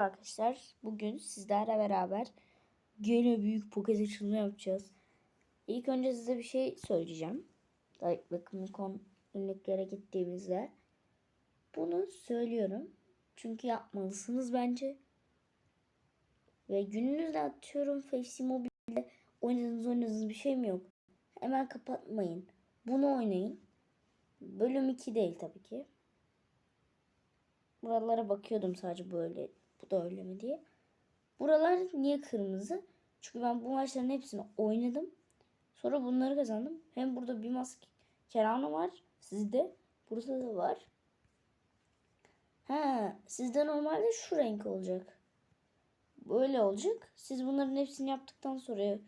Arkadaşlar bugün sizlerle beraber gene büyük poket açılımı yapacağız. İlk önce size bir şey söyleyeceğim. Bakın kon ünlüklere gittiğimizde bunu söylüyorum. Çünkü yapmalısınız bence. Ve gününüzde atıyorum FC Mobile'de oynadığınız oynadığınız bir şey mi yok? Hemen kapatmayın. Bunu oynayın. Bölüm 2 değil tabii ki. Buralara bakıyordum sadece böyle bu da öyle mi diye. Buralar niye kırmızı? Çünkü ben bu maçların hepsini oynadım. Sonra bunları kazandım. Hem burada bir maske kerana var. Sizde. Burada da var. Ha, sizde normalde şu renk olacak. Böyle olacak. Siz bunların hepsini yaptıktan sonra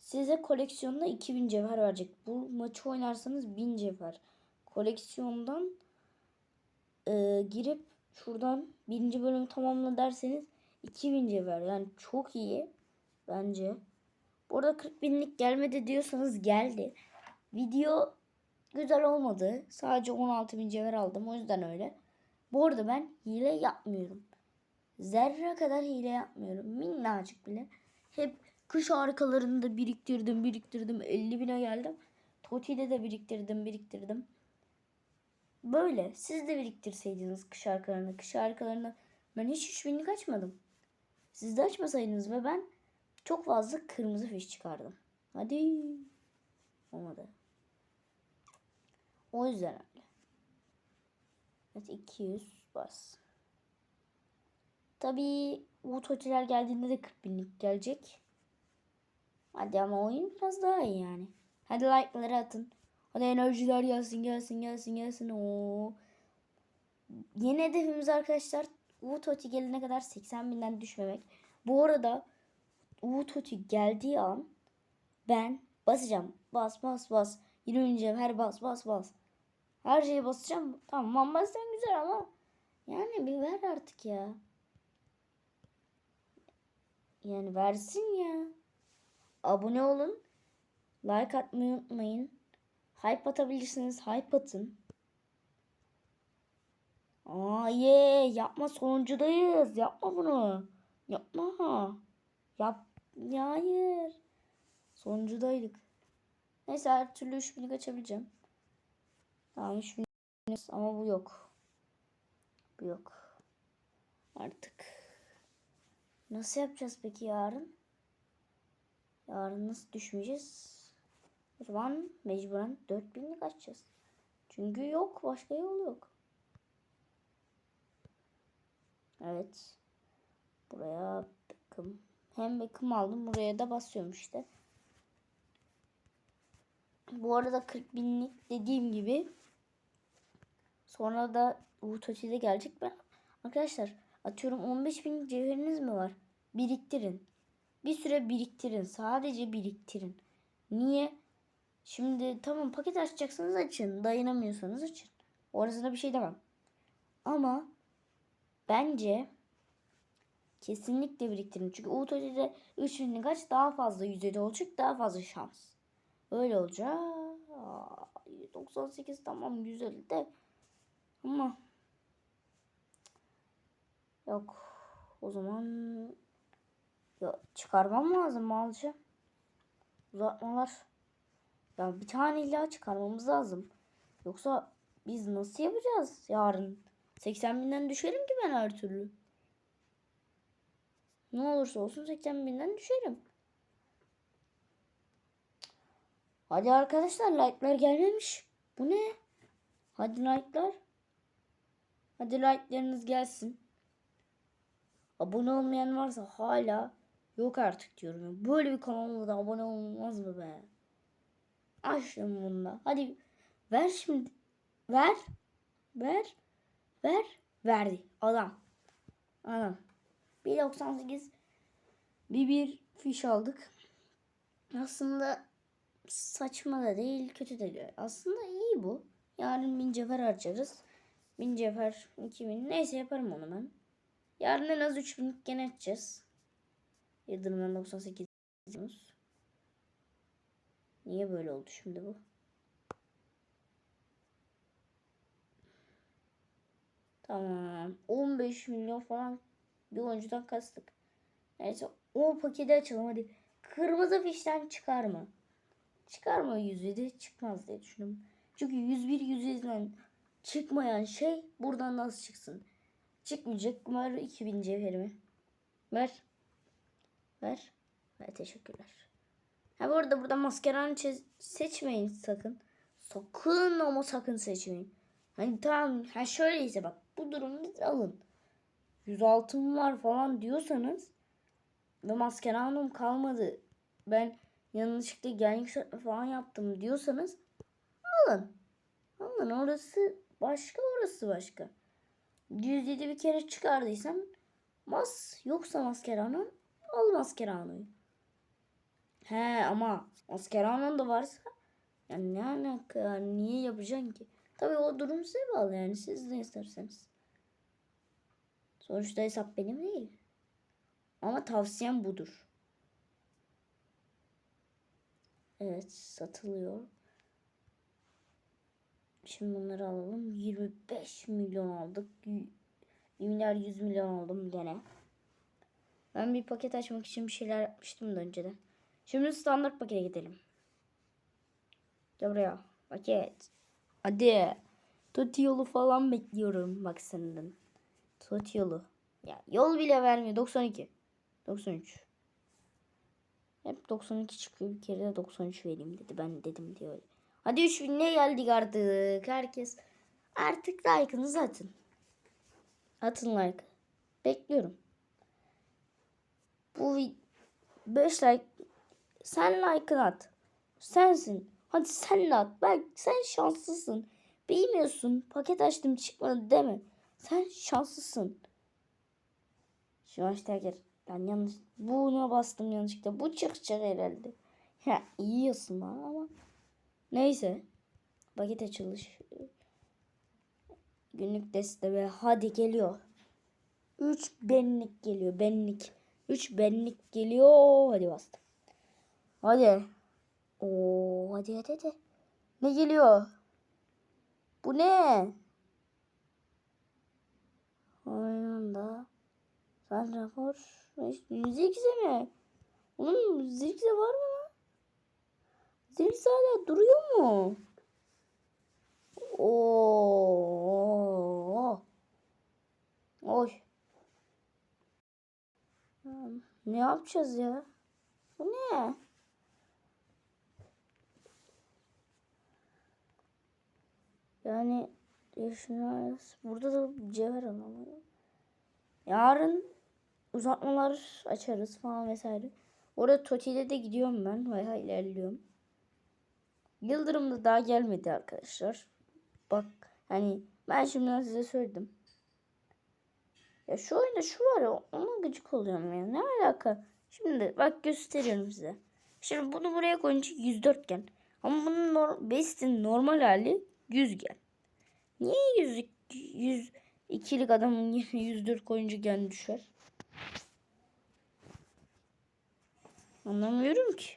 size koleksiyonda 2000 cevher verecek. Bu maçı oynarsanız 1000 cevher. Koleksiyondan e, girip şuradan birinci bölümü tamamla derseniz 2000 cevher. Yani çok iyi bence. Bu arada 40 binlik gelmedi diyorsanız geldi. Video güzel olmadı. Sadece 16 bin cevher aldım. O yüzden öyle. Bu arada ben hile yapmıyorum. Zerre kadar hile yapmıyorum. Minnacık bile. Hep kış arkalarında biriktirdim biriktirdim. 50 bine geldim. Toti'de de biriktirdim biriktirdim. Böyle. Siz de biriktirseydiniz kış arkalarını. Kış arkalarını ben hiç 3000'lik açmadım. Siz de açmasaydınız ve ben çok fazla kırmızı fiş çıkardım. Hadi. Olmadı. O yüzden öyle. Evet 200 bas. Tabii bu totiler geldiğinde de 40 binlik gelecek. Hadi ama oyun biraz daha iyi yani. Hadi like'ları atın. Hadi enerjiler gelsin gelsin gelsin gelsin. Oo. Yeni hedefimiz arkadaşlar Uğur Toti gelene kadar 80 binden düşmemek. Bu arada Uğur Toti geldiği an ben basacağım. Bas bas bas. Yine oynayacağım. Her bas bas bas. Her şeye basacağım. Tamam bassan güzel ama yani bir ver artık ya. Yani versin ya. Abone olun. Like atmayı unutmayın. Hype atabilirsiniz. Hype atın. Aa ye yapma sonuncudayız. Yapma bunu. Yapma. Yap. Ya, hayır. Sonuncudaydık. Neyse her türlü 3000'i kaçabileceğim. Tamam 3000 ama bu yok. Bu yok. Artık. Nasıl yapacağız peki yarın? Yarın nasıl düşmeyeceğiz? O zaman mecburen 4000'lik açacağız. Çünkü yok. Başka yol yok. Evet. Buraya bakım. Hem bakım aldım. Buraya da basıyorum işte. Bu arada 40 binlik dediğim gibi sonra da Utoci'de gelecek. Ben arkadaşlar atıyorum 15 bin cevheriniz mi var? Biriktirin. Bir süre biriktirin. Sadece biriktirin. Niye? Şimdi tamam paket açacaksınız açın. Dayanamıyorsanız açın. Orasına bir şey demem. Ama bence kesinlikle biriktirin. Çünkü UTC'de 3000'lik aç daha fazla yüzeyde olacak. Daha fazla şans. Öyle olacak. Aa, 98 tamam güzel de. Ama yok. O zaman ya, çıkarmam lazım malca. Uzatmalar. Ya bir tane illa çıkarmamız lazım. Yoksa biz nasıl yapacağız yarın? 80 binden düşerim ki ben her türlü. Ne olursa olsun 80 binden düşerim. Hadi arkadaşlar like'lar gelmemiş. Bu ne? Hadi like'lar. Hadi like'larınız gelsin. Abone olmayan varsa hala yok artık diyorum. Böyle bir kanalda da abone olmaz mı be? Açtım bununla. Hadi ver şimdi. Ver. Ver. Ver. Verdi. Adam. Adam. 1.98 bir bir fiş aldık. Aslında saçma da değil, kötü de değil. Aslında iyi bu. Yarın bin cevher harcarız. Bin cevher, 2000 neyse yaparım onu ben. Yarın en az 3000 gene edeceğiz. Yıldırımdan 98 Niye böyle oldu şimdi bu? Tamam. 15 milyon falan Bir oyuncudan kastık. Neyse o paketi açalım hadi. Kırmızı fişten çıkar mı? Çıkar mı 107? Çıkmaz diye düşündüm. Çünkü 101 107'den çıkmayan şey buradan nasıl çıksın? Çıkmayacak. Ver 2000 cevherimi. Ver. Ver. Ver teşekkürler. Ha bu arada burada maskeranı seçmeyin sakın. Sakın ama sakın seçmeyin. Hani tamam ha şöyleyse bak bu durumda alın. 106'm var falan diyorsanız ve maskeranım kalmadı. Ben yanlışlıkla gen yükseltme falan yaptım diyorsanız alın. Alın orası başka orası başka. 107 bir kere çıkardıysan mas yoksa maskeranın al maskeranıyı. He ama maskeranın da varsa yani ne alaka yani niye yapacaksın ki? Tabii o durum size bağlı yani siz ne isterseniz. Sonuçta hesap benim değil. Ama tavsiyem budur. Evet satılıyor. Şimdi bunları alalım. 25 milyon aldık. 1 milyar 100 milyon aldım gene. Ben bir paket açmak için bir şeyler yapmıştım da önceden. Şimdi standart pakete gidelim. Gel buraya. Paket. Hadi. Tut yolu falan bekliyorum bak senden. Tut yolu. Ya yol bile vermiyor. 92. 93. Hep 92 çıkıyor. Bir kere de 93 vereyim dedi. Ben dedim diyor. Hadi 3000'e geldik artık. Herkes artık like'ınızı atın. Atın like. Bekliyorum. Bu 5 like sen like'ını at. Sensin. Hadi sen de at. Belki sen şanslısın. Bilmiyorsun. Paket açtım çıkmadı deme. Sen şanslısın. Şu an işte ben yanlış buna bastım yanlışlıkla. Bu çıkacak herhalde. Ya yiyorsun lan ama. Neyse. Paket açılış. Günlük deste ve hadi geliyor. 3 benlik geliyor. Benlik. 3 benlik geliyor. Hadi bastım. Hadi. Oo hadi hadi hadi. Ne geliyor? Bu ne? Oyunda. Rapor. Zirkse mi? Oğlum zirkse var mı lan? Zirkse hala duruyor mu? Oo. Oy. Ne yapacağız ya? Bu ne? Yani yaşınız burada da cevher alamıyor. Yarın uzatmalar açarız falan vesaire. Orada Toti'de de gidiyorum ben. Bayağı ilerliyorum. Yıldırım da daha gelmedi arkadaşlar. Bak hani ben şimdiden size söyledim. Ya şu oyunda şu var ya ona gıcık oluyorum ya. Ne alaka? Şimdi bak gösteriyorum size. Şimdi bunu buraya koyunca 104 gen. Ama bunun nor Best'in normal hali 100 gen. Niye 100, 100 ikilik adamın yerine 104 koyunca gen düşer? Anlamıyorum ki.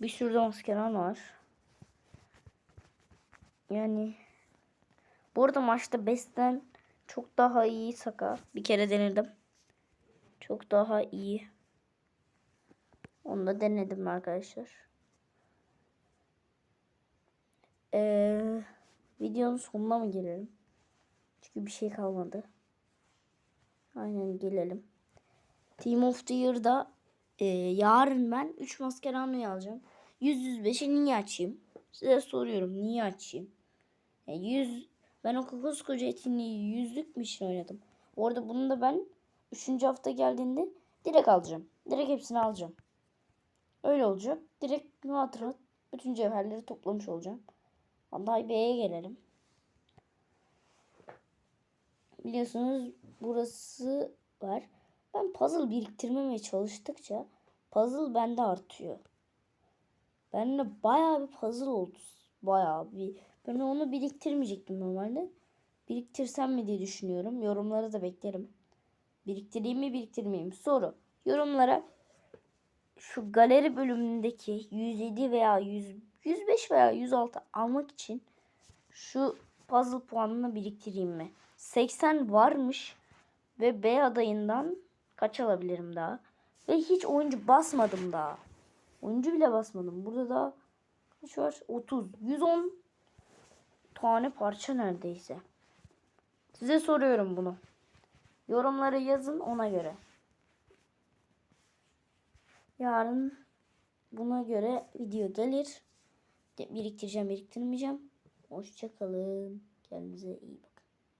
Bir sürü de maskeran var. Yani bu arada maçta Best'ten çok daha iyi Saka. Bir kere denedim. Çok daha iyi. Onu da denedim arkadaşlar. Ee, videonun sonuna mı gelelim? Çünkü bir şey kalmadı. Aynen gelelim. Team of the Year'da e, yarın ben 3 maskeranıyı alacağım. 100-105'i niye açayım? Size soruyorum niye açayım? Yani 100 ben o koskoca etkinliği yüzlük mü için oynadım. Orada bunu da ben 3. hafta geldiğinde direkt alacağım. Direkt hepsini alacağım. Öyle olacak. Direkt rahat rahat bütün cevherleri toplamış olacağım. Vallahi B'ye gelelim. Biliyorsunuz burası var. Ben puzzle biriktirmemeye çalıştıkça puzzle bende artıyor. Bende bayağı bir puzzle oldu. Bayağı bir. Ben onu biriktirmeyecektim normalde. Biriktirsem mi diye düşünüyorum. Yorumları da beklerim. Biriktireyim mi biriktirmeyeyim? Soru. Yorumlara şu galeri bölümündeki 107 veya 100, 105 veya 106 almak için şu puzzle puanını biriktireyim mi? 80 varmış. Ve B adayından kaç alabilirim daha? Ve hiç oyuncu basmadım daha. Oyuncu bile basmadım. Burada da kaç var? 30. 110 tane parça neredeyse. Size soruyorum bunu. Yorumlara yazın ona göre. Yarın buna göre video gelir. Biriktireceğim, biriktirmeyeceğim. Hoşçakalın. Kendinize iyi bakın.